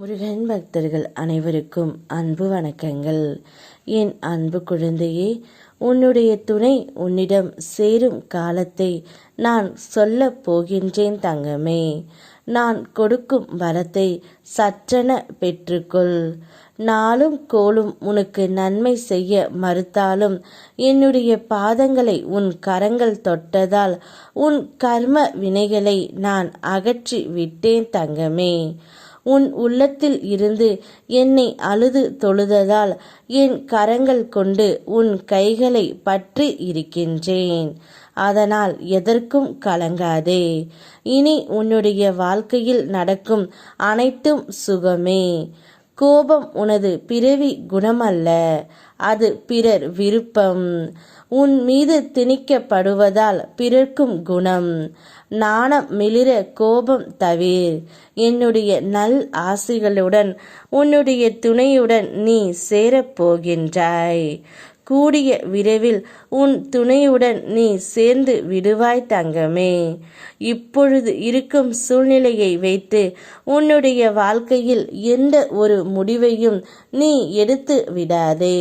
முருகன் பக்தர்கள் அனைவருக்கும் அன்பு வணக்கங்கள். என் அன்பு குழந்தையே உன்னுடைய துணை உன்னிடம் சேரும் காலத்தை நான் சொல்ல போகின்றேன் தங்கமே. நான் கொடுக்கும் வரத்தை சற்றென பெற்றுக்கொள். நாளும் கோலும் உனக்கு நன்மை செய்ய மறுத்தாலும் என்னுடைய பாதங்களை உன் கரங்கள் தொட்டதால் உன் கர்ம வினைகளை நான் அகற்றி விட்டேன் தங்கமே. உன் உள்ளத்தில் இருந்து என்னை அழுது தொழுததால் என் கரங்கள் கொண்டு உன் கைகளை பற்றி இருக்கின்றேன். அதனால் எதற்கும் கலங்காதே. இனி உன்னுடைய வாழ்க்கையில் நடக்கும் அனைத்தும் சுகமே. கோபம் உனது பிறவி குணமல்ல. அது பிறர் விருப்பம். உன் மீது திணிக்கப்படுவதால் பிறர்க்கும் குணம். நாணம் மிளிர கோபம் தவிர். என்னுடைய நல் ஆசைகளுடன் உன்னுடைய துணையுடன் நீ சேரப்போகின்றாய் கூடிய விரைவில் உன் துணையுடன் நீ சேர்ந்து விடுவாய் தங்கமே. இப்பொழுது இருக்கும் சூழ்நிலையை வைத்து உன்னுடைய வாழ்க்கையில் எந்த ஒரு முடிவையும் நீ எடுத்து விடாதே.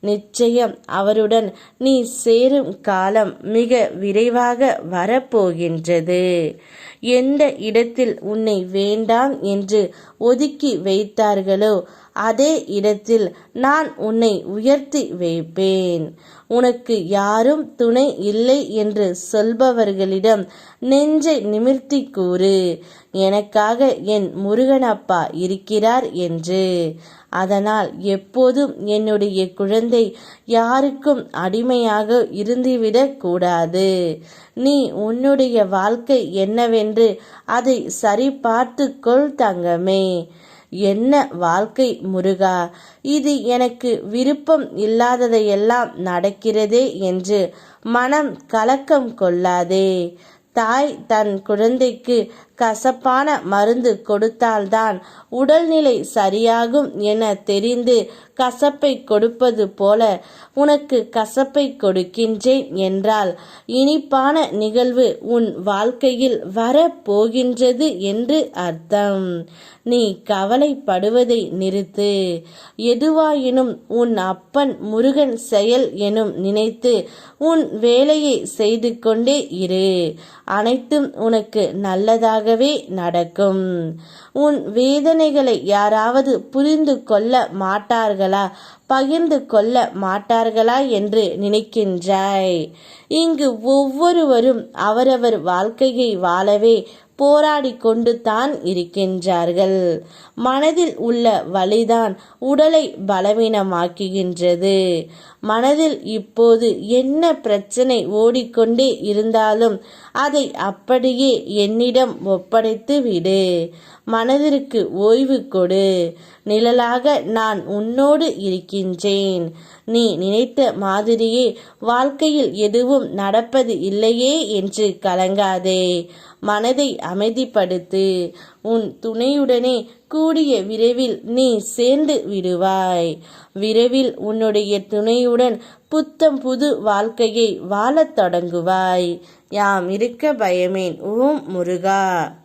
நிச்சயம் அவருடன் நீ சேரும் காலம் மிக விரைவாக வரப்போகின்றது. எந்த இடத்தில் உன்னை வேண்டாம் என்று ஒதுக்கி வைத்தார்களோ அதே இடத்தில் நான் உன்னை உயர்த்தி வைப்பேன். உனக்கு யாரும் துணை இல்லை என்று சொல்பவர்களிடம் நெஞ்சை நிமிர்த்தி கூறு. எனக்காக என் முருகனப்பா இருக்கிறார் என்று. அதனால் எப்போதும் என்னுடைய குழந்தை யாருக்கும் அடிமையாக இருந்துவிடக் கூடாது. நீ உன்னுடைய வாழ்க்கை என்னவென்று அதை சரிபார்த்து கொள் தங்கமே. என்ன வாழ்க்கை முருகா? இது எனக்கு விருப்பம் இல்லாததையெல்லாம் நடக்கிறதே என்று மனம் கலக்கம் கொள்ளாதே. தாய் தன் குழந்தைக்கு கசப்பான மருந்து கொடுத்தால்தான் உடல்நிலை சரியாகும் என தெரிந்து கசப்பை கொடுப்பது போல உனக்கு கசப்பை கொடுக்கின்றேன் என்றால் இனிப்பான நிகழ்வு உன் வாழ்க்கையில் வரப்போகின்றது என்று அர்த்தம். நீ கவலைப்படுவதை நிறுத்து. எதுவாயினும் உன் அப்பன் முருகன் செயல் எனும் நினைத்து உன் வேலையை செய்து கொண்டே இரு. அனைத்தும் உனக்கு நல்லதாக நல்லதாகவே நடக்கும். உன் வேதனைகளை யாராவது புரிந்து கொள்ள மாட்டார்களா? பகிர்ந்து கொள்ள மாட்டார்களா என்று நினைக்கின்றாய். இங்கு ஒவ்வொருவரும் அவரவர் வாழ்க்கையை வாழவே போராடி கொண்டு தான் இருக்கின்றார்கள். மனதில் உள்ள வலிதான் உடலை பலவீனமாக்குகின்றது. மனதில் இப்போது என்ன பிரச்சனை ஓடிக்கொண்டே இருந்தாலும் அதை அப்படியே என்னிடம் ஒப்படைத்து விடு. மனதிற்கு ஓய்வு கொடு. நிழலாக நான் உன்னோடு இருக்கின்றேன். நீ நினைத்த மாதிரியே வாழ்க்கையில் எதுவும் நடப்பது இல்லையே என்று கலங்காதே. மனதை அமைதிப்படுத்து. உன் துணையுடனே கூடிய விரைவில் நீ சேர்ந்து விடுவாய். விரைவில் உன்னுடைய துணையுடன் புத்தம் புது வாழ்க்கையை வாழத் தொடங்குவாய். யாம் இருக்க பயமேன் ஓம் முருகா.